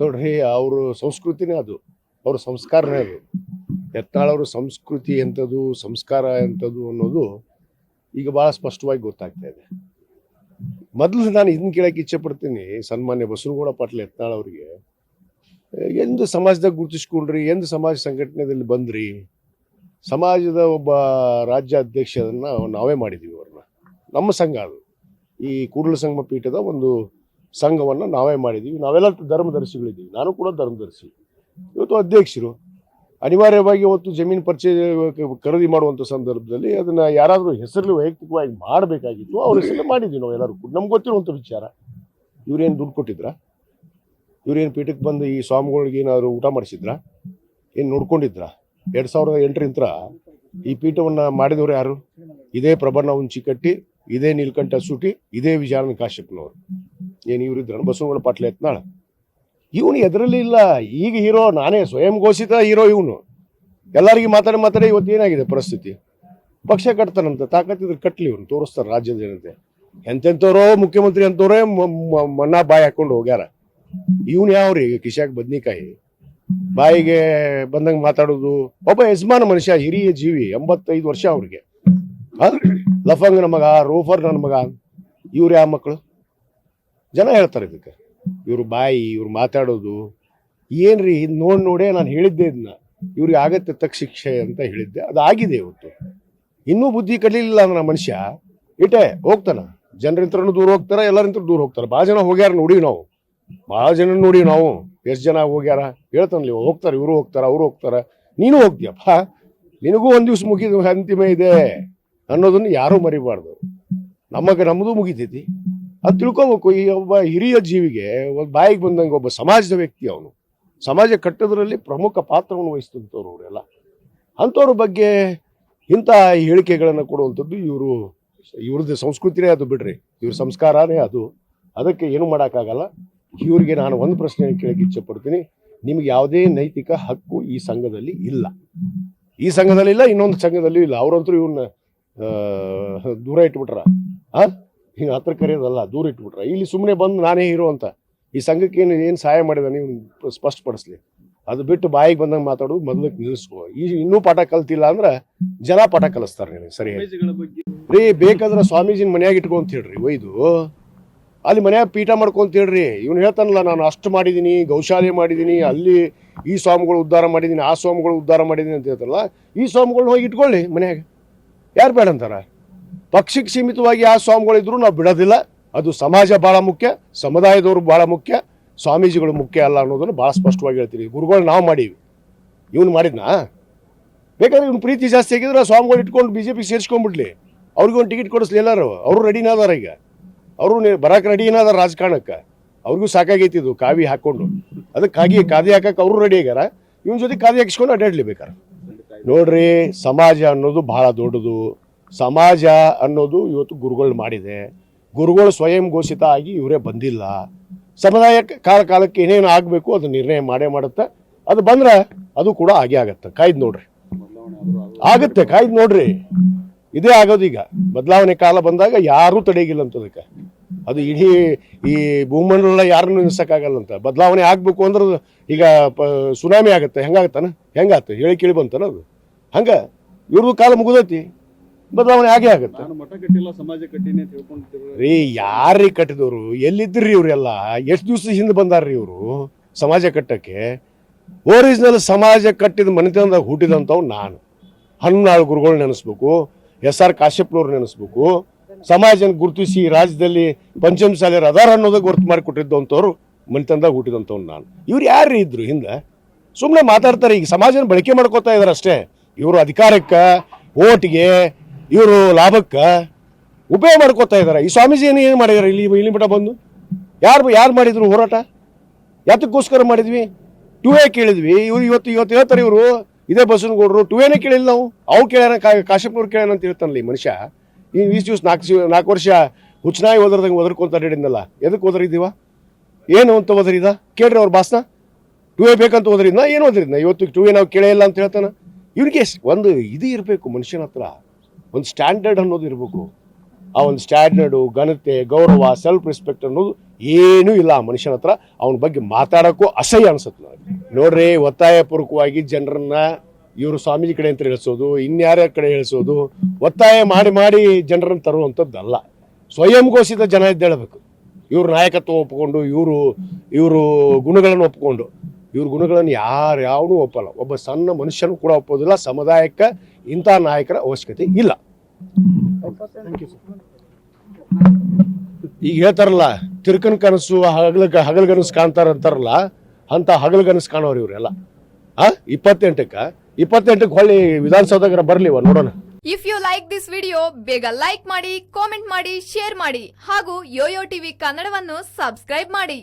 ನೋಡ್ರಿ, ಅವರು ಸಂಸ್ಕೃತಿನೇ ಅದು. ಅವ್ರ ಸಂಸ್ಕಾರನೇ ಅದು. ಯತ್ನಾಳವ್ರ ಸಂಸ್ಕೃತಿ ಎಂಥದ್ದು, ಸಂಸ್ಕಾರ ಎಂಥದ್ದು ಅನ್ನೋದು ಈಗ ಭಾಳ ಸ್ಪಷ್ಟವಾಗಿ ಗೊತ್ತಾಗ್ತಾ ಇದೆ. ಮೊದಲು ನಾನು ಇದನ್ನ ಕೇಳಕ್ಕೆ ಇಚ್ಛೆ ಪಡ್ತೀನಿ, ಸನ್ಮಾನ್ಯ ಬಸವನಗೌಡ ಪಾಟೀಲ್ ಯತ್ನಾಳ್ ಅವರಿಗೆ. ಎಂದು ಸಮಾಜದಾಗ ಗುರುತಿಸ್ಕೊಂಡ್ರಿ, ಎಂದು ಸಮಾಜ ಸಂಘಟನೆಯಲ್ಲಿ ಬಂದ್ರಿ, ಸಮಾಜದ ಒಬ್ಬ ರಾಜ್ಯ ಅಧ್ಯಕ್ಷರನ್ನ ನಾವೇ ಮಾಡಿದ್ದೀವಿ ಅವ್ರನ್ನ. ನಮ್ಮ ಸಂಘ ಅದು. ಈ ಕೂಡಲ ಸಂಗಮ ಪೀಠದ ಒಂದು ಸಂಘವನ್ನು ನಾವೇ ಮಾಡಿದ್ದೀವಿ ನಾವೆಲ್ಲ ಧರ್ಮದರ್ಶಿಗಳಿದ್ದೀವಿ. ನಾನು ಕೂಡ ಧರ್ಮದರ್ಶಿ. ಇವತ್ತು ಅಧ್ಯಕ್ಷರು. ಅನಿವಾರ್ಯವಾಗಿ ಇವತ್ತು ಜಮೀನು ಪರಿಚಯ ಖರೀದಿ ಮಾಡುವಂಥ ಸಂದರ್ಭದಲ್ಲಿ ಅದನ್ನು ಯಾರಾದರೂ ಹೆಸರಲ್ಲಿ ವೈಯಕ್ತಿಕವಾಗಿ ಮಾಡಬೇಕಾಗಿತ್ತು. ಅವ್ರ ಹೆಸರಲ್ಲಿ ಮಾಡಿದ್ವಿ ನಾವು ಎಲ್ಲರೂ ಕೂಡ. ನಮ್ಗೆ ಗೊತ್ತಿರುವಂಥ ವಿಚಾರ. ಇವ್ರೇನು ದುಡ್ಡು ಕೊಟ್ಟಿದ್ರ? ಇವ್ರೇನು ಪೀಠಕ್ಕೆ ಬಂದು ಈ ಸ್ವಾಮಿಗಳಿಗೆ ಏನಾದರೂ ಊಟ ಮಾಡಿಸಿದ್ರಾ? ಏನು ನೋಡ್ಕೊಂಡಿದ್ರ? ಎರಡು ಸಾವಿರದ ಎಂಟರಿಂತ್ರ ಈ ಪೀಠವನ್ನು ಮಾಡಿದವರು ಯಾರು? ಇದೇ ಪ್ರಬಣ್ಣ ಉಂಚಿ ಕಟ್ಟಿ, ಇದೇ ನೀಲ್ಕಂಠ ಸುಟಿ, ಇದೇ ವಿಜಯಾನಂದ ಕಾಶ್ಯಪ್ನವರು. ಏನು ಇವರು ಬಸವಗೌಡ ಪಾಟ್ಲೆ ಎತ್ನಾಳ ಇವನು ಎದರಲ್ಲಿ ಇಲ್ಲ. ಈಗ ಹೀರೋ, ನಾನೇ ಸ್ವಯಂ ಘೋಷಿತ ಹೀರೋ ಇವನು. ಎಲ್ಲರಿಗೂ ಮಾತಾಡಿ ಮಾತಾಡಿ ಇವತ್ತು ಏನಾಗಿದೆ ಪರಿಸ್ಥಿತಿ? ಪಕ್ಷ ಕಟ್ತಾನಂತ ತಾಕತ್ತಿದ್ರೆ ಕಟ್ಲಿ ಇವನು ತೋರಿಸ್ತಾರೆ ರಾಜ್ಯದ ಜನತೆ. ಎಂತೆಂಥವ್ರೋ ಮುಖ್ಯಮಂತ್ರಿ ಅಂತವ್ರೇ ಮನ್ನಾ ಬಾಯಿ ಹಾಕೊಂಡು ಹೋಗ್ಯಾರ. ಇವನು ಯಾವ್ರಿ ಕಿಶಾಕ್ ಬದ್ನಿಕಾಯಿ. ಬಾಯಿಗೆ ಬಂದಂಗೆ ಮಾತಾಡೋದು. ಒಬ್ಬ ಯಜಮಾನ ಮನುಷ್ಯ, ಹಿರಿಯ ಜೀವಿ, ಎಂಬತ್ತೈದು ವರ್ಷ ಅವ್ರಿಗೆ? ಲಫಂಗ್ ನನ್ನ ಮಗ ರೋಫರ್ ನನ್ನ ಮಗ. ಇವ್ರು ಯಾವ ಮಕ್ಕಳು ಜನ ಹೇಳ್ತಾರೆ ಇದಕ್ಕೆ. ಇವ್ರ ಬಾಯಿ, ಇವ್ರು ಮಾತಾಡೋದು. ಏನ್ರಿ, ಇದು ನೋಡಿ ನೋಡೇ ನಾನು ಹೇಳಿದ್ದೆ ಇದನ್ನ ಇವ್ರಿಗೆ ಆಗತ್ತೆ ತಕ್ಕ ಶಿಕ್ಷೆ ಅಂತ ಹೇಳಿದ್ದೆ. ಅದು ಆಗಿದೆ ಇವತ್ತು. ಇನ್ನೂ ಬುದ್ಧಿ ಕಲೀಲಿಲ್ಲ ಅಂದ್ರೆ ಮನುಷ್ಯ. ಇಟೆ ಹೋಗ್ತಾನ. ಜನರಿಂತ್ರನು ದೂರ ಹೋಗ್ತಾರ ಎಲ್ಲರಿಂತ್ರ ದೂರ ಹೋಗ್ತಾರ. ಭಾಳ ಜನ ಹೋಗ್ಯಾರ ನೋಡಿವಿ ನಾವು. ಭಾಳ ಜನ ನೋಡಿ ನಾವು. ಎಷ್ಟು ಜನ ಹೋಗ್ಯಾರ? ಹೇಳ್ತಾನಲ್ಲಿ ಹೋಗ್ತಾರೆ. ಇವರು ಹೋಗ್ತಾರ, ಅವ್ರು ಹೋಗ್ತಾರ. ನೀನು ಹೋಗ್ತೀಯಪ್ಪ. ನಿನಗೂ ಒಂದು ದಿವ್ಸ ಮುಗಿದ ಅಂತಿಮ ಇದೆ ಅನ್ನೋದನ್ನು ಯಾರೂ ಮರಿಬಾರ್ದು. ನಮಗೆ ನಮ್ಮದು ಮುಗಿತೈತಿ. ಅದು ತಿಳ್ಕೊಬೇಕು. ಈ ಒಬ್ಬ ಹಿರಿಯ ಜೀವಿಗೆ, ಒಂದು ಬಾಯಿಗೆ ಬಂದಂಗೆ ಒಬ್ಬ ಸಮಾಜದ ವ್ಯಕ್ತಿ ಅವನು. ಸಮಾಜ ಕಟ್ಟೋದ್ರಲ್ಲಿ ಪ್ರಮುಖ ಪಾತ್ರವನ್ನು ವಹಿಸ್ತಂಥವ್ರು ಅವರೆಲ್ಲ ಅಂಥವ್ರ ಬಗ್ಗೆ ಇಂಥ ಹೇಳಿಕೆಗಳನ್ನು ಕೊಡುವಂಥದ್ದು ಇವರು, ಇವ್ರದ್ದು ಸಂಸ್ಕೃತಿನೇ ಅದು ಬಿಡ್ರಿ. ಇವ್ರ ಸಂಸ್ಕಾರನೇ ಅದು. ಅದಕ್ಕೆ ಏನು ಮಾಡೋಕ್ಕಾಗಲ್ಲ. ಇವ್ರಿಗೆ ನಾನು ಒಂದು ಪ್ರಶ್ನೆ ಕೇಳಕ್ಕೆ ಇಚ್ಛೆ ಪಡ್ತೀನಿ ನಿಮ್ಗೆ ಯಾವುದೇ ನೈತಿಕ ಹಕ್ಕು ಈ ಸಂಘದಲ್ಲಿ ಇಲ್ಲ. ಈ ಸಂಘದಲ್ಲಿ ಇಲ್ಲ, ಇನ್ನೊಂದು ಸಂಘದಲ್ಲೂ ಇಲ್ಲ. ಅವರಂತೂ ಇವ್ರನ್ನ ದೂರ ಇಟ್ಬಿಟ್ರ. ಆ? ಹಿಂಗೆ ಹತ್ರ ಕರೆಯೋದಲ್ಲ ದೂರ ಇಟ್ಬಿಟ್ರೆ. ಇಲ್ಲಿ ಸುಮ್ಮನೆ ಬಂದು ನಾನೇ ಹೀರೋ ಅಂತ. ಈ ಸಂಘಕ್ಕೆ ಏನು ಏನು ಸಹಾಯ ಮಾಡಿದ ನೀವು ಸ್ಪಷ್ಟಪಡಿಸ್ಲಿ. ಅದು ಬಿಟ್ಟು ಬಾಯಿಗೆ ಬಂದಂಗೆ ಮಾತಾಡೋದು ಮೊದಲಕ್ಕೆ ನಿಲ್ಲಿಸ್ಕೋ. ಈ ಇನ್ನೂ ಪಾಠ ಕಲ್ತಿಲ್ಲ ಅಂದ್ರೆ ಜನ ಪಾಠ ಕಲಿಸ್ತಾರೆ ನಿನಗೆ ಸರಿ ರೀ ಬೇಕಾದ್ರೆ ಸ್ವಾಮೀಜಿನ ಮನೆಯಾಗ ಇಟ್ಕೊಂತ ಹೇಳ್ರಿ ಒಯ್ದು. ಅಲ್ಲಿ ಮನೆಯಾಗ ಪೀಠ ಮಾಡ್ಕೊಂತ ಹೇಳ್ರಿ. ಇವ್ನು ಹೇಳ್ತಾನಲ್ಲ ನಾನು ಅಷ್ಟು ಮಾಡಿದ್ದೀನಿ ಗೌಶಾಲೆ ಮಾಡಿದ್ದೀನಿ ಅಲ್ಲಿ ಈ ಸ್ವಾಮಿಗಳು ಉದ್ಧಾರ ಮಾಡಿದ್ದೀನಿ ಆ ಸ್ವಾಮಿಗಳು ಉದ್ಧಾರ ಮಾಡಿದ್ದೀನಿ ಅಂತ ಹೇಳ್ತಾರಲ್ಲ ಈ ಸ್ವಾಮಿಗಳನ್ನ ಹೋಗಿ ಇಟ್ಕೊಳ್ಳಿ ಮನೆಯಾಗ. ಯಾರು ಬೇಡ ಅಂತಾರ? ಪಕ್ಷಕ್ಕೆ ಸೀಮಿತವಾಗಿ ಆ ಸ್ವಾಮಿಗಳಿದ್ರು ನಾವು ಬಿಡೋದಿಲ್ಲ. ಅದು ಸಮಾಜ ಭಾಳ ಮುಖ್ಯ, ಸಮುದಾಯದವರು ಭಾಳ ಮುಖ್ಯ, ಸ್ವಾಮೀಜಿಗಳು ಮುಖ್ಯ ಅಲ್ಲ ಅನ್ನೋದನ್ನು ಭಾಳ ಸ್ಪಷ್ಟವಾಗಿ ಹೇಳ್ತೀವಿ ಗುರುಗಳು ನಾವು ಮಾಡೀವಿ. ಇವನು ಮಾಡಿದ್ನಾ? ಬೇಕಾದ್ರೆ ಇವ್ನು ಪ್ರೀತಿ ಜಾಸ್ತಿ ಆಗಿದ್ರೆ ಸ್ವಾಮಿಗಳು ಇಟ್ಕೊಂಡು ಬಿ ಜೆ ಪಿಗೆ ಸೇರಿಸ್ಕೊಂಡ್ಬಿಡ್ಲಿ. ಅವ್ರಿಗೂ ಒಂದು ಟಿಕೆಟ್ ಕೊಡಿಸ್ಲಿ ಎಲ್ಲರೂ. ಅವರು ರೆಡಿನ ಅದಾರ ಈಗ. ಅವರು ಬರಕ್ಕೆ ರೆಡಿ ಅದಾರ ರಾಜಕಾರಣಕ್ಕೆ. ಅವ್ರಿಗೂ ಸಾಕಾಗೈತಿ ಇದು ಕಾವಿ ಹಾಕ್ಕೊಂಡು ಅದಕ್ಕೆ ಕಾಗಿ ಕಾದಿ ಹಾಕಕ್ಕೆ ಅವರು ರೆಡಿ ಆಗ್ಯಾರ. ಇವನ ಜೊತೆ ಕಾದಿ ಹಾಕಿಸ್ಕೊಂಡು ಅಡ್ಡಾಡ್ಲಿ ಬೇಕಾರೆ. ನೋಡ್ರಿ, ಸಮಾಜ ಅನ್ನೋದು ಭಾಳ ದೊಡ್ಡದು. ಸಮಾಜ ಅನ್ನೋದು ಇವತ್ತು ಗುರುಗಳು ಮಾಡಿದೆ. ಗುರುಗಳು ಸ್ವಯಂ ಘೋಷಿತ ಆಗಿ ಇವರೇ ಬಂದಿಲ್ಲ. ಸಮುದಾಯಕ್ಕೆ ಕಾಲ ಕಾಲಕ್ಕೆ ಏನೇನು ಆಗಬೇಕು ಅದು ನಿರ್ಣಯ ಮಾಡೇ ಮಾಡುತ್ತೆ. ಅದು ಬಂದರೆ ಅದು ಕೂಡ ಹಾಗೆ ಆಗುತ್ತೆ. ಕಾಯ್ದು ನೋಡ್ರಿ. ಆಗುತ್ತೆ, ಕಾಯ್ದು ನೋಡ್ರಿ. ಇದೇ ಆಗೋದು ಈಗ. ಬದಲಾವಣೆ ಕಾಲ ಬಂದಾಗ ಯಾರೂ ತಡೆಗಿಲ್ಲ ಅಂತದಕ್ಕೆ ಅದು ಇಡೀ ಈ ಭೂಮಂಡಲ ಯಾರನ್ನು ನಿಲ್ಸಕ್ಕಾಗಲ್ಲ ಅಂತ ಬದಲಾವಣೆ ಆಗಬೇಕು ಅಂದ್ರೆ ಈಗ ಪ ಸುನಾಮಿ ಆಗುತ್ತೆ. ಹೆಂಗಾಗತ್ತಾನ? ಹೆಂಗಾತ? ಹೇಳಿ ಕೇಳಿ ಬಂತಾನ ಅದು. ಹಂಗೆ? ಇವ್ರದ್ದು ಕಾಲ ಮುಗಿದೈತಿ. ಬದಲಾವಣೆ ಆಗೇ ಆಗುತ್ತೆ. ನಾನು ಮಠ ಕಟ್ಟಿಲ್ಲ ಸಮಾಜ ಕಟ್ಟಿನಿ ಅಂತ ತಿಳ್ಕೊಂಡಿರ್ತಾರೆ ರೀ ಯಾರೀ ಕಟ್ಟಿದವರು? ಎಲ್ಲಿದ್ರಿ ಇವರೆಲ್ಲ? ಎಷ್ಟು ದಿವಸ ಹಿಂದೆ ಬಂದಾರ್ರಿ ಇವರು ಸಮಾಜ ಕಟ್ಟಕ್ಕೆ? ಒರಿಜಿನಲ್ ಸಮಾಜ ಕಟ್ಟಿದ ಮನೆತನದಾಗ ಹುಟ್ಟಿದಂಥವ್ ನಾನು. ಹನ್ನಾಳು ಗುರುಗಳು ನೆನೆಸ್ಬೇಕು ಎಸ್ ಆರ್ ಕಾಶ್ಯಪ್ನವ್ರು ನೆನೆಸ್ಬೇಕು. ಸಮಾಜನ ಗುರುತಿಸಿ ರಾಜ್ಯದಲ್ಲಿ ಪಂಚಮ ಶಾಲೆ ಅದಾರ ಅನ್ನೋದಕ್ಕೆ ಗುರುತು ಮಾಡಿ ಕೊಟ್ಟಿದ್ದಂಥವ್ರು ಮನೆತನದಾಗ ಹುಟ್ಟಿದಂಥವ್ನು ನಾನು. ಇವ್ರು ಯಾರ್ರೀ ಇದ್ರು ಹಿಂದೆ? ಸುಮ್ಮನೆ ಮಾತಾಡ್ತಾರೆ ಈಗ ಸಮಾಜನ ಬಳಕೆ ಮಾಡ್ಕೋತಾ ಇದಾರೆ ಅಷ್ಟೇ. ಇವರು ಅಧಿಕಾರಕ್ಕೆ ಓಟ್ಗೆ ಇವರು ಲಾಭಕ್ಕೆ ಉಪಯೋಗ ಮಾಡ್ಕೋತಾ ಇದ್ದಾರೆ ಈ ಸ್ವಾಮೀಜಿ ಏನು ಏನು ಮಾಡಿದಾರೆ? ಇಲ್ಲಿ ಇಲ್ಲಿ ಬಿಟ್ಟ ಬಂದು? ಯಾರು ಯಾರು ಮಾಡಿದ್ರು ಹೋರಾಟ? ಯಾತಕ್ಕೋಸ್ಕರ ಮಾಡಿದ್ವಿ? ಟೂ ಎ ಕೇಳಿದ್ವಿ. ಇವ್ರು ಇವತ್ತು ಇವತ್ತು ಹೇಳ್ತಾರೆ ಇವರು, ಇದೇ ಬಸವನಗೌಡರು. ಟೂ ಎನೇ ಕೇಳಿಲ್ಲ ನಾವು. ಅವ್ರು ಕೇಳ್ಯಾನ ಕಾಶಪ್ಪನವ್ರು ಕೇಳ್ಯಾನ ಅಂತ ಹೇಳ್ತಾನಲ್ಲ ಮನುಷ್ಯ. ಈ ಈಸ್ ದಿವ್ಸ ನಾಲ್ಕು ನಾಲ್ಕು ವರ್ಷ ಹುಚ್ಚನಾಯಿ ಓದ್ರದಂಗೆ ಒದರ್ಕೊಂತ ಅಡ್ಡಿಡಿದ್ನಲ್ಲ ಎದಕ್ಕೆ ಓದರಿದ್ದೀವ? ಏನು ಅಂತ ಓದರಿದ? ಕೇಳ್ರಿ ಅವ್ರ ಭಾಷಣ. ಟೂ ಎ ಬೇಕಂತ ಓದರಿದ್ನ? ಏನು ಓದರಿದ್ನ? ಇವತ್ತು ಟೂ ಎ ನಾವು ಕೇಳೇ ಇಲ್ಲ ಅಂತ ಹೇಳ್ತಾನೆ. ಇವ್ರಿಗೆ ಒಂದು ಇದು ಇರಬೇಕು ಮನುಷ್ಯನ ಹತ್ರ. ಒಂದು ಸ್ಟ್ಯಾಂಡರ್ಡ್ ಅನ್ನೋದು ಇರಬೇಕು. ಆ ಒಂದು ಸ್ಟ್ಯಾಂಡರ್ಡು, ಘನತೆ, ಗೌರವ ಸೆಲ್ಫ್ ರೆಸ್ಪೆಕ್ಟ್ ಅನ್ನೋದು ಏನೂ ಇಲ್ಲ ಆ ಮನುಷ್ಯನ ಹತ್ರ. ಅವನ ಬಗ್ಗೆ ಮಾತಾಡೋಕ್ಕೂ ಅಸಹ್ಯ ಅನಿಸುತ್ತೆ ನನಗೆ. ನೋಡ್ರಿ, ಒತ್ತಾಯಪೂರ್ವಕವಾಗಿ ಜನರನ್ನ ಇವರು ಸ್ವಾಮೀಜಿ ಕಡೆ ಅಂತ ಹೇಳಿಸೋದು, ಇನ್ಯಾರ ಕಡೆ ಹೇಳಿಸೋದು, ಒತ್ತಾಯ ಮಾಡಿ ಮಾಡಿ ಜನರನ್ನು ತರುವಂಥದ್ದಲ್ಲ. ಸ್ವಯಂ ಘೋಷಿತ ಜನ ಎದ್ದೇಳಬೇಕು ಇವ್ರ ನಾಯಕತ್ವ ಒಪ್ಪಿಕೊಂಡು ಇವರು ಇವರು ಗುಣಗಳನ್ನು ಒಪ್ಪಿಕೊಂಡು ಇವ್ರ ಗುಣಗಳನ್ನು ಯಾರು ಯಾವನು ಒಪ್ಪಲ್ಲ. ಒಬ್ಬ ಸಣ್ಣ ಮನುಷ್ಯನೂ ಕೂಡ ಒಪ್ಪೋದಿಲ್ಲ. ಸಮುದಾಯಕ್ಕೆ ಇಂಥ ನಾಯಕರ ಅವಶ್ಯಕತೆ ಇಲ್ಲ. ಈಗ ಹೇಳ್ತಾರಲ್ಲ ತಿರ್ಕನ್ ಕನಸು ಹಗಲ ಹಗಲ್ಗನಸು ಕಾಣ್ತಾರ ಅಂತಾರಲ್ಲ ಅಂತ ಹಗಲ್ಗನಸು ಕಾಣೋರು ಇವರೆಲ್ಲ. ಆ ಇಪ್ಪತ್ತೆಂಟಕ್ಕೆ ಇಪ್ಪತ್ತೆಂಟಕ್ಕೆ ಹೊಳ್ಳಿ ವಿಧಾನಸೌಧಗಾರ ಬರ್ಲಿವ ನೋಡೋಣ. If you like this video ಬೇಗ ಲೈಕ್ ಮಾಡಿ ಕಾಮೆಂಟ್ ಮಾಡಿ ಶೇರ್ ಮಾಡಿ ಹಾಗೂ ಯೋಯೋ ಟಿವಿ ಕನ್ನಡವನ್ನು ಸಬ್ಸ್ಕ್ರೈಬ್ ಮಾಡಿ.